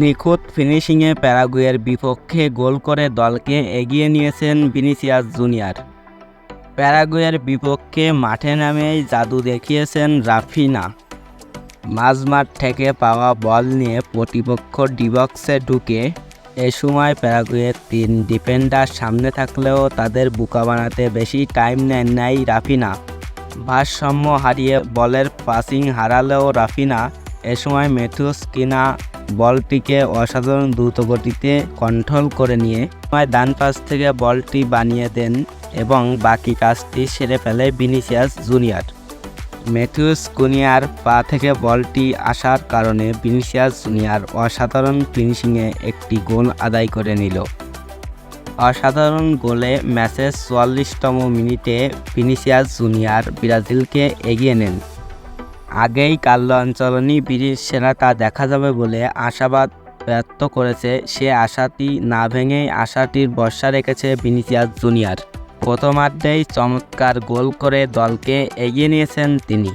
নিখুঁত ফিনিশিংয়ে প্যারাগুয়ের বিপক্ষে গোল করে দলকে এগিয়ে নিয়েছেন ভিনিসিয়াস জুনিয়র। প্যারাগুয়ের বিপক্ষে মাঠে নামেই জাদু দেখিয়েছেন রাফিনা। মাঝমাঠ থেকে পাওয়া বল নিয়ে প্রতিপক্ষ ডিবক্সে ঢুকে এ সময় প্যারাগুয়ের তিন ডিফেন্ডার সামনে থাকলেও তাদের বুকা বানাতে বেশি টাইম নেন নাই রাফিনা। ভারসাম্য হারিয়ে বলের পাসিং হারালেও রাফিনা এ সময় মেথুস কিনা বলটিকে অসাধারণ দ্রুতগতিতে কন্ট্রোল করে নিয়ে সময় ডান পাশ থেকে বলটি বানিয়ে দেন এবং বাকি কাজটি সেরে ফেলে ভিনিসিয়াস জুনিয়র। ম্যাথিউস কুনিয়ার পা থেকে বলটি আসার কারণে ভিনিসিয়াস জুনিয়র অসাধারণ ফিনিশিংয়ে একটি গোল আদায় করে নিল। অসাধারণ গোলে ম্যাচের চুয়াল্লিশতম মিনিটে ভিনিসিয়াস জুনিয়র ব্রাজিলকে এগিয়ে নেন। আগেই কার্লো অঞ্চলনি ব্রিটিশ সেনা তা দেখা যাবে বলে আশাবাদ ব্যক্ত করেছে। সে আশাটি না ভেঙেই আশাটির বর্ষা রেখেছে ভিনিসিয়াস জুনিয়র। প্রথমার্ধেই চমৎকার গোল করে দলকে এগিয়ে নিয়েছেন তিনি।